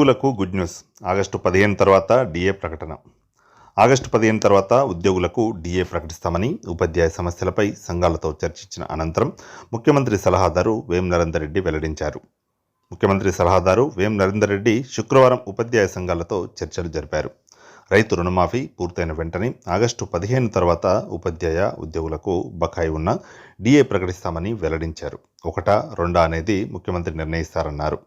ఉద్యోగులకు good news. August పదిహేను తర్వాత డిఏ ప్రకటన. ఆగస్టు పదిహేను తర్వాత ఉద్యోగులకు డిఏ ప్రకటిస్తామని ఉపాధ్యాయ సమస్యలపై సంఘాలతో చర్చించిన అనంతరం ముఖ్యమంత్రి సలహాదారు వేం నరేందర్ రెడ్డి వెల్లడించారు. ముఖ్యమంత్రి సలహాదారు వేం నరేందర్ రెడ్డి శుక్రవారం ఉపాధ్యాయ సంఘాలతో చర్చలు జరిపారు. రైతు రుణమాఫీ పూర్తయిన వెంటనే ఆగస్టు పదిహేను తర్వాత ఉపాధ్యాయ ఉద్యోగులకు బకాయి ఉన్న డిఏ ప్రకటిస్తామని వెల్లడించారు. ఒకటా రెండా అనేది ముఖ్యమంత్రి నిర్ణయిస్తారన్నారు.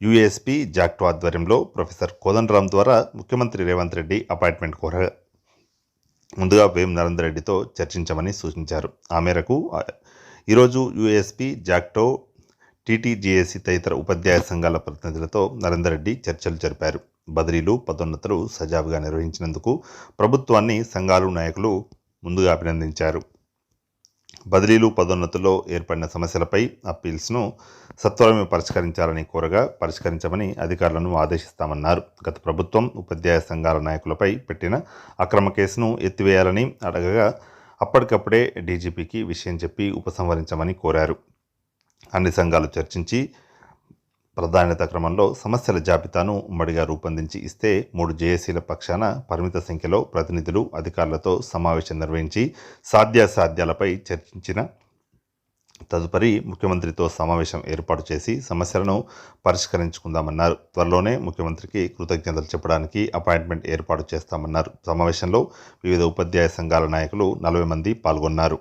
యుఎస్పి జాక్టో ఆధ్వర్యంలో ప్రొఫెసర్ కోదండరామ్ ద్వారా ముఖ్యమంత్రి రేవంత్ రెడ్డి అపాయింట్మెంట్ కోరగా ముందుగా వేం నరేందర్ రెడ్డితో చర్చించమని సూచించారు. ఆ మేరకు ఈరోజు యుఎస్పి జాక్టో టీటీజీఏసీ తదితర ఉపాధ్యాయ సంఘాల ప్రతినిధులతో నరేందర్ రెడ్డి చర్చలు జరిపారు. బదిలీలు పదోన్నతులు సజావుగా నిర్వహించినందుకు ప్రభుత్వాన్ని సంఘాలు నాయకులు ముందుగా అభినందించారు. బదిలీలు పదోన్నతుల్లో ఏర్పడిన సమస్యలపై అప్పీల్స్ను సత్వరమే పరిష్కరించాలని కోరగా పరిష్కరించమని అధికారులను ఆదేశిస్తామన్నారు. గత ప్రభుత్వం ఉపాధ్యాయ సంఘాల నాయకులపై పెట్టిన అక్రమ కేసును ఎత్తివేయాలని అడగగా అప్పటికప్పుడే డీజీపీకి విషయం చెప్పి ఉపసంహరించమని కోరారు. అన్ని సంఘాలు చర్చించి ప్రాధాన్యత క్రమంలో సమస్యల జాబితాను ఉమ్మడిగా రూపొందించి ఇస్తే మూడు జేఏసీల పక్షాన పరిమిత సంఖ్యలో ప్రతినిధులు అధికారులతో సమావేశం నిర్వహించి సాధ్యాసాధ్యాలపై చర్చించిన తదుపరి ముఖ్యమంత్రితో సమావేశం ఏర్పాటు చేసి సమస్యలను పరిష్కరించుకుందామన్నారు. త్వరలోనే ముఖ్యమంత్రికి కృతజ్ఞతలు చెప్పడానికి అపాయింట్మెంట్ ఏర్పాటు చేస్తామన్నారు. సమావేశంలో వివిధ ఉపాధ్యాయ సంఘాల నాయకులు నలభై మంది పాల్గొన్నారు.